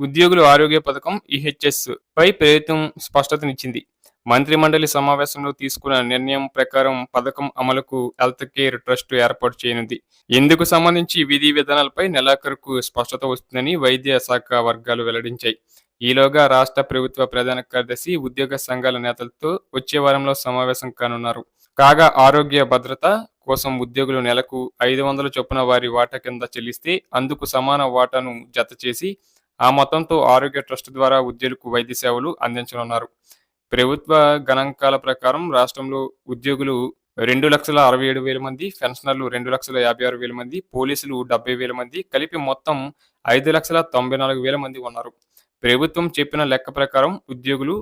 ఉద్యోగుల ఆరోగ్య పథకం ఈహెచ్ఎస్ పై ప్రభుత్వం స్పష్టతనిచ్చింది. మంత్రి మండలి సమావేశంలో తీసుకున్న నిర్ణయం ప్రకారం పథకం అమలుకు హెల్త్ కేర్ ట్రస్ట్ ఏర్పాటు చేయనుంది. ఇందుకు సంబంధించి విధి విధానాలపై నెలాఖరుకు స్పష్టత వస్తుందని వైద్య శాఖ వర్గాలు వెల్లడించాయి. ఈలోగా రాష్ట్ర ప్రభుత్వ ప్రధాన కార్యదర్శి ఉద్యోగ సంఘాల నేతలతో వచ్చే వారంలో సమావేశం కానున్నారు. కాగా ఆరోగ్య భద్రత కోసం ఉద్యోగులు నెలకు ఐదు వందల చొప్పున వారి వాటా కింద చెల్లిస్తే అందుకు సమాన వాటాను జత చేసి ఆ మొత్తంతో ఆరోగ్య ట్రస్ట్ ద్వారా ఉద్యోగులకు వైద్య సేవలు అందించనున్నారు. ప్రభుత్వ గణాంకాల ప్రకారం రాష్ట్రంలో ఉద్యోగులు రెండు లక్షల అరవై ఏడు వేల మంది పెన్షనర్లు రెండు లక్షల యాభై ఆరు వేల మంది పోలీసులు డెబ్బై వేల మంది కలిపి మొత్తం ఐదు లక్షల తొంభై నాలుగు వేల మంది ఉన్నారు. ప్రభుత్వం చెప్పిన లెక్క ప్రకారం ఉద్యోగులు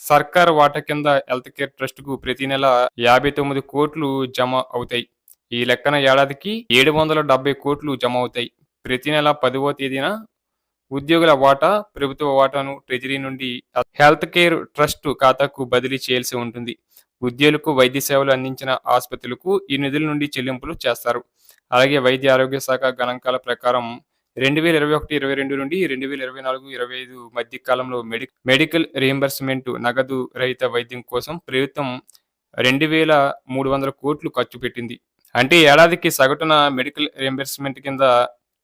సర్కార్ వాటా కింద హెల్త్ కేర్ ట్రస్ట్కు ప్రతి నెల యాభై తొమ్మిది కోట్లు జమ అవుతాయి. ఈ లెక్కన ఏడాదికి ఏడు వందల డెబ్బై కోట్లు జమ అవుతాయి. ప్రతి నెల పదవ తేదీన ఉద్యోగుల వాటా ప్రభుత్వ వాటాను ట్రెజరీ నుండి హెల్త్ కేర్ ట్రస్ట్ ఖాతాకు బదిలీ చేయాల్సి ఉంటుంది. ఉద్యోగులకు వైద్య సేవలు అందించిన ఆసుపత్రులకు ఈ నిధుల నుండి చెల్లింపులు చేస్తారు. అలాగే వైద్య ఆరోగ్య శాఖ గణాంకాల ప్రకారం రెండు వేల ఇరవై ఒకటి ఇరవై రెండు నుండి రెండు వేల ఇరవై నాలుగు ఇరవై ఐదు మధ్య కాలంలో మెడి మెడికల్ రియంబర్స్మెంట్ నగదు రహిత వైద్యం కోసం ప్రభుత్వం రెండు వేల మూడు వందల కోట్లు ఖర్చు పెట్టింది. అంటే ఏడాదికి సగటున మెడికల్ రియంబర్స్మెంట్ కింద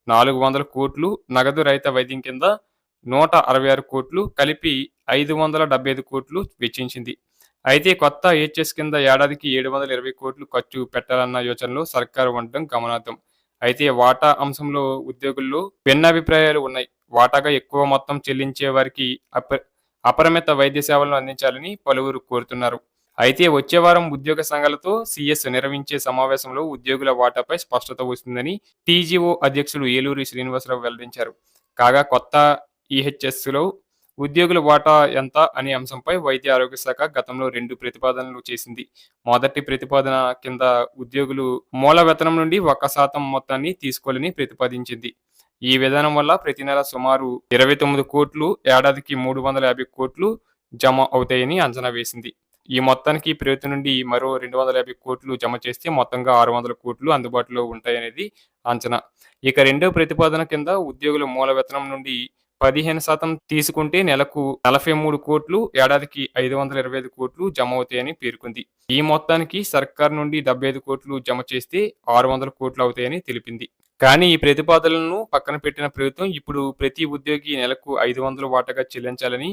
నాలుగు వందల కోట్లు నగదు రహిత వైద్యం కింద నూట అరవై ఆరు కోట్లు కలిపి ఐదు వందల డెబ్బై ఐదు కోట్లు వెచ్చించింది. అయితే కొత్త హెచ్ఎస్ కింద ఏడాదికి ఏడు వందల ఇరవై కోట్లు ఖర్చు పెట్టాలన్న యోచనలో సర్కారు ఉండడం గమనార్థం అయితే వాటా అంశంలో ఉద్యోగుల్లో భిన్నాభిప్రాయాలు ఉన్నాయి. వాటాగా ఎక్కువ మొత్తం చెల్లించే వారికి అప అపరిమిత వైద్య సేవలను అందించాలని పలువురు కోరుతున్నారు. అయితే వచ్చే వారం ఉద్యోగ సంఘాలతో సిఎస్ నిర్వహించే సమావేశంలో ఉద్యోగుల వాటాపై స్పష్టత వస్తుందని టీజీఓ అధ్యక్షులు ఏలూరి శ్రీనివాసరావు వెల్లడించారు. కాగా కొత్త ఈహెచ్ఎస్లో ఉద్యోగుల వాటా ఎంత అనే అంశంపై వైద్య ఆరోగ్య శాఖ గతంలో రెండు ప్రతిపాదనలు చేసింది. మొదటి ప్రతిపాదన కింద ఉద్యోగులు మూల వేతనం నుండి ఒక శాతం మొత్తాన్ని తీసుకోవాలని ప్రతిపాదించింది. ఈ విధానం వల్ల ప్రతి నెల సుమారు ఇరవై తొమ్మిది కోట్లు ఏడాదికి మూడు వందల యాభై కోట్లు జమ అవుతాయని అంచనా వేసింది. ఈ మొత్తానికి ప్రభుత్వం నుండి మరో రెండు వందల యాభై కోట్లు జమ చేస్తే మొత్తంగా ఆరు వందల కోట్లు అందుబాటులో ఉంటాయనేది అంచనా. ఇక రెండో ప్రతిపాదన కింద ఉద్యోగుల మూల వేతనం నుండి పదిహేను శాతం తీసుకుంటే నెలకు నలభై మూడు కోట్లు ఏడాదికి ఐదు వందల ఇరవై ఐదు కోట్లు జమ అవుతాయని పేర్కొంది. ఈ మొత్తానికి సర్కార్ నుండి డెబ్బై ఐదు కోట్లు జమ చేస్తే ఆరు వందల కోట్లు అవుతాయని తెలిపింది. కానీ ఈ ప్రతిపాదనలను పక్కన పెట్టిన ప్రభుత్వం ఇప్పుడు ప్రతి ఉద్యోగి నెలకు ఐదు వందల వాటాగా చెల్లించాలని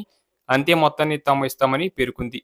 అంతే మొత్తాన్ని తాము ఇస్తామని పేర్కొంది.